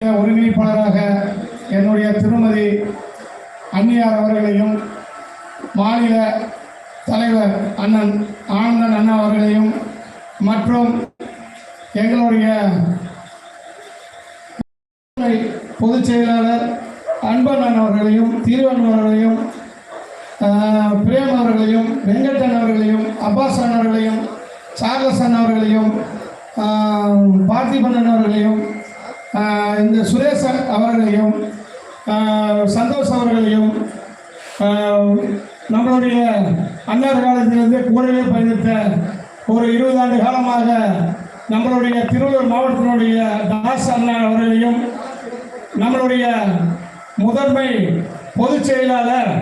ஒருங்கிணைப்பாளராக என்னுடைய திருமதி அன்னியார் அவர்களையும் மாநில தலைவர் அண்ணன் ஆனந்தன் அண்ணா அவர்களையும் மற்றும் எங்களுடைய பொதுச் செயலாளர் அன்பண்ணன் அவர்களையும் தீர்வன் அவர்களையும் பிரேம் அவர்களையும் வெங்கட்டன் அவர்களையும் அப்பாஸ் அண்ணன் அவர்களையும் சார்லஸ் அவர்களையும் பார்த்திபன் அவர்களையும் இந்த சுரேஷ் அவர்களையும் சந்தோஷ் அவர்களையும் நம்மளுடைய அன்னார் காலத்திலிருந்து கூடவே பயணித்த ஒரு இருபது ஆண்டு காலமாக நம்மளுடைய திருவள்ளூர் மாவட்டத்தினுடைய தாஸ் அண்ணா அவர்களையும் நம்மளுடைய முதன்மை பொதுச் செயலாளர்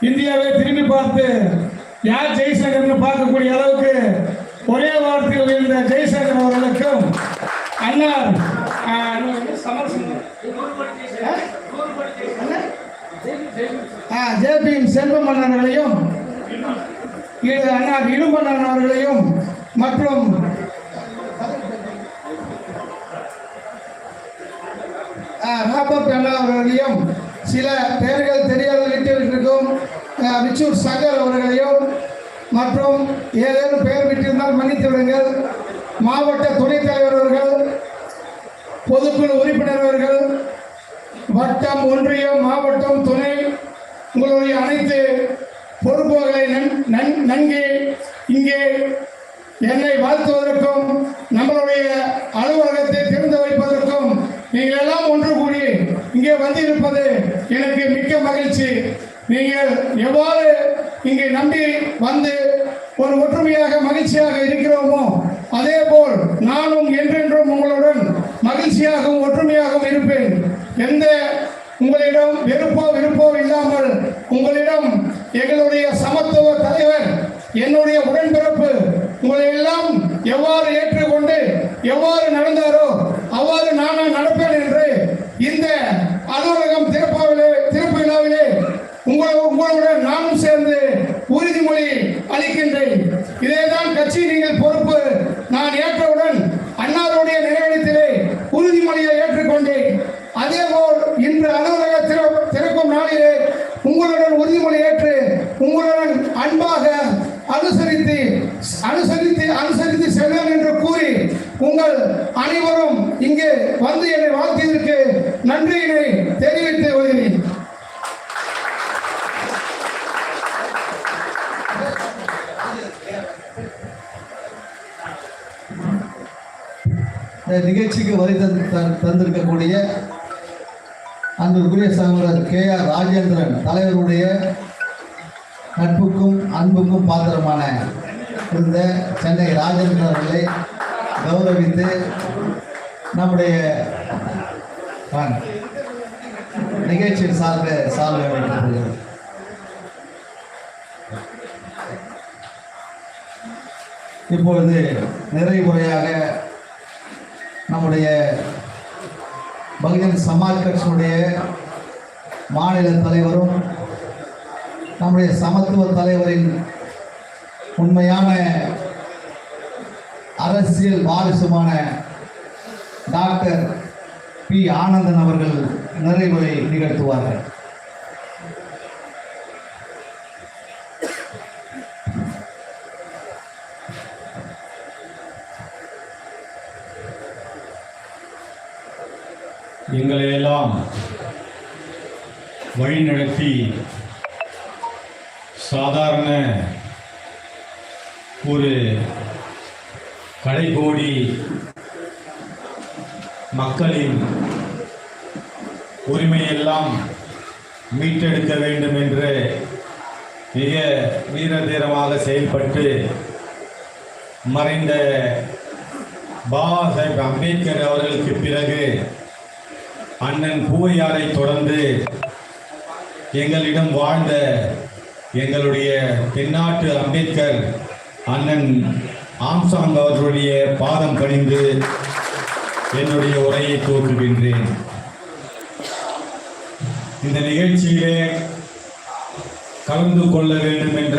இந்தியாவை திரும்பி பார்த்து யார் ஜெய்சங்கர்னு பார்க்கக்கூடிய அளவுக்கு ஜேபியின் செல்வமன்னன் மன்னர்களையும் அண்ணா இடும்பண்ணன் அவர்களையும் மற்றும் ராபர்ட் அண்ணா அவர்களையும் சில பெயர்கள் தெரியாத விட்டிருக்கும் விச்சூர் சங்கர் அவர்களையும் மற்றும் ஏதேனும் பெயர் விட்டிருந்தால் மன்னித்து விடுங்கள். மாவட்ட துணைத் தலைவர் அவர்கள் பொதுக்குழு உறுப்பினர் அவர்கள் வட்டம் ஒன்றியம் மாவட்டம் துணை உங்களுடைய அனைத்து பொறுப்புகளை நன்- நன்- நன்கு இங்கே என்னை வாழ்த்துவதற்கும் நம்மளுடைய அலுவலகத்தை திறந்து வைப்பதற்கும் நீங்கள் எல்லாம் ஒன்று கூடி இங்கே வந்திருப்பது எனக்கு மிக்க மகிழ்ச்சி. நீங்கள் எவ்வாறு இங்கே நம்பி வந்து ஒரு ஒற்றுமையாக மகிழ்ச்சியாக இருக்கிறோமோ அதே போல் நானும் என்றென்றும் உங்களுடன் மகிழ்ச்சியாகவும் ஒற்றுமையாக என்னுடைய உடன்பிறப்பு உங்களை எல்லாம் எவ்வாறு ஏற்றுக்கொண்டு எவ்வாறு நடந்தாரோ அவ்வாறு நானும் நடப்பேன் என்று இந்த அலுவலகம் திறப்பாவிலே திறப்பு விழாவிலே உங்களை உங்களுடன் நானும் சேர்ந்து உறுதிமொழி அளிக்கின்றேன். இதேதான் கட்சி நீங்கள் பொறுப்பு. நான் ஏற்றவுடன் அன்னாருடைய நினைவிடத்திலே உறுதிமொழியை ஏற்றுக்கொண்டேன். அதேபோல் இன்று அலுவலக திற- திறக்கும் நாளிலே உங்களுடன் உறுதிமொழி ஏற்று உங்களுடன் அன்பாக அனுசரித்து அனுசரித்து அனுசரித்து செல்வேன் என்று கூறி உங்கள் அனைவரும் இங்கே வந்து என்னை வாழ்த்தியதற்கு நன்றியினை தெரிவித்து வருகிறேன் இந்த நிகழ்ச்சிக்கு வரி தந்திருக்கக்கூடிய அன்பிற்குரிய சகோதரர் கே ஆர் ராஜேந்திரன் தலைவருடைய நட்புக்கும் அன்புக்கும் பாத்திரமான இருந்த சென்னை ராஜேந்திரன் அவர்களை கௌரவித்து நம்முடைய நிகழ்ச்சியில் நிகழ்ச்சியின் சார்பில் சால்வை வைக்கப்படுகிறது இப்பொழுது நிறைவுரையாக நம்முடைய பகுஜன் சமாஜ் கட்சியினுடைய மாநில தலைவரும் நம்முடைய சமத்துவ தலைவரின் உண்மையான அரசியல் வாரிசுமான டாக்டர் பி ஆனந்தன் அவர்கள் நிறைவுரை நிகழ்த்துவார்கள். எங்களையெல்லாம் வழிநடத்தி சாதாரண ஒரு கடைகோடி மக்களின் உரிமையெல்லாம் மீட்டெடுக்க வேண்டும் என்று மிக வீரதீரமாக செயல்பட்டு மறைந்த பாபா சாஹிப் அம்பேத்கர் அவர்களுக்கு பிறகு அண்ணன் பூவையாரை தொடர்ந்து எங்களிடம் வாழ்ந்த எங்களுடைய தென்னாட்டு அம்பேத்கர் அண்ணன் ஆம்சாங் அவர்களுடைய பாதம் பணிந்து என்னுடைய உரையை துவக்குகின்றேன். இந்த நிகழ்ச்சியிலே கலந்து கொள்ள வேண்டும் என்ற